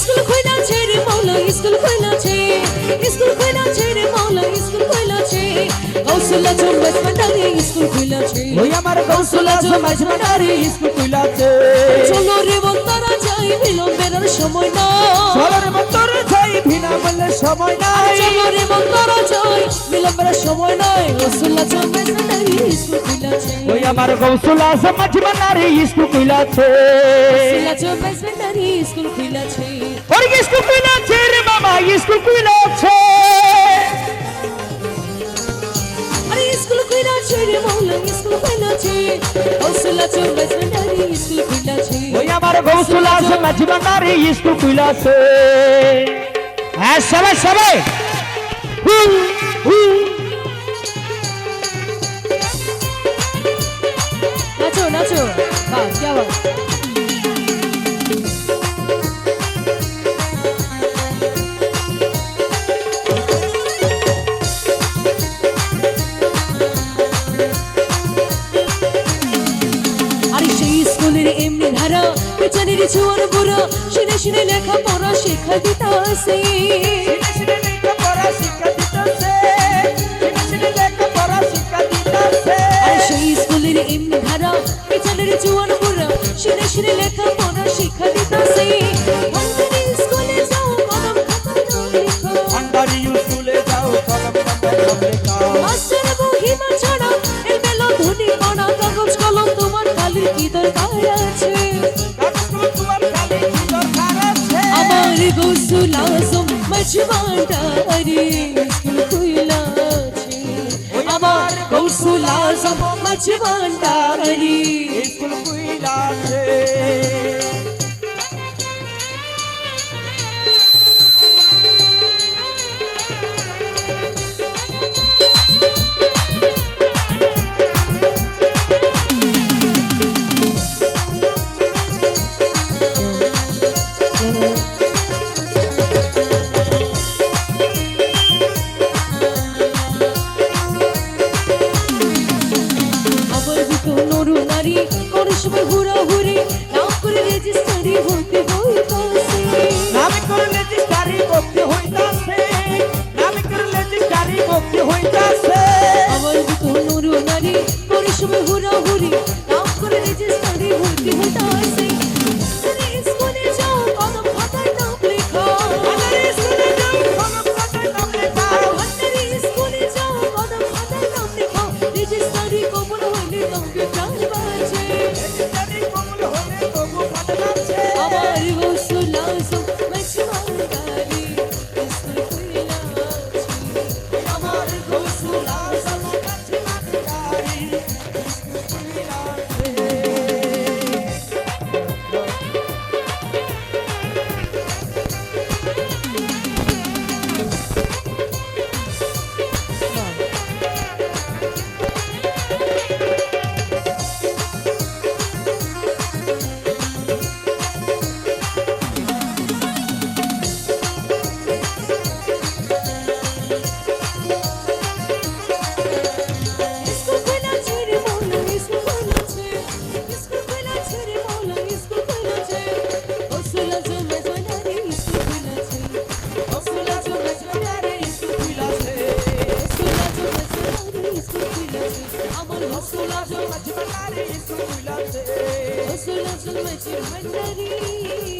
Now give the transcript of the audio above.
School কইলাছে রে মৌলা school কইলাছে school কইলাছে রে মৌলা স্কুল কইলাছে কৌশলা চম্বস ভান্ডারে স্কুল কইলাছে ওই আমার কৌশলা সমাজ ভান্ডারে স্কুল খুলাছে। চলো রে বন্দারা যাই বিলম্বের সময় না চলরে মন্তরে যাই বিনামূল্যে সময় নাই। চলো রে বন্দারা যাই বিলম্বের সময় নাই। কৌশলা চম্বস ভান্ডারে স্কুল কইলাছে ওই আমার কৌশলা সমাজ ভান্ডারে স্কুল খুলাছে। কৌশলা চম্বস ভান্ডারে স্কুল কইলাছে ওরে স্কুল খুলাছে রে বাবা স্কুল খুলাছে আরে স্কুল রে মৌলা ওই আমার হ্যাঁ সবাই সবাই হু, হু। নাচো নাচো। বাহ কি আওয়াজ। পেছনের চুয়ার বুড়া শুনে শুনে লেখা পড়া শিক্ষা দিতেছে। আর সেই স্কুলের এমনি ধারা পেছনের চুয়ার বুড়া শুনে শুনে লেখা পড়া শেখা দিতাছে। ভান্ডারি স্কুলে যাও কলম গোসুল আজম মজবান্ডারি স্কুল খুইলাছে আমার গোসুল আজম মজবান্ডারি স্কুল খুইলাছে। আবার আমার দুটো নরু নারী সময় হুড়া হুড়ি আমার খুইলাছে। গোসল আজম মজমানদারি স্কুল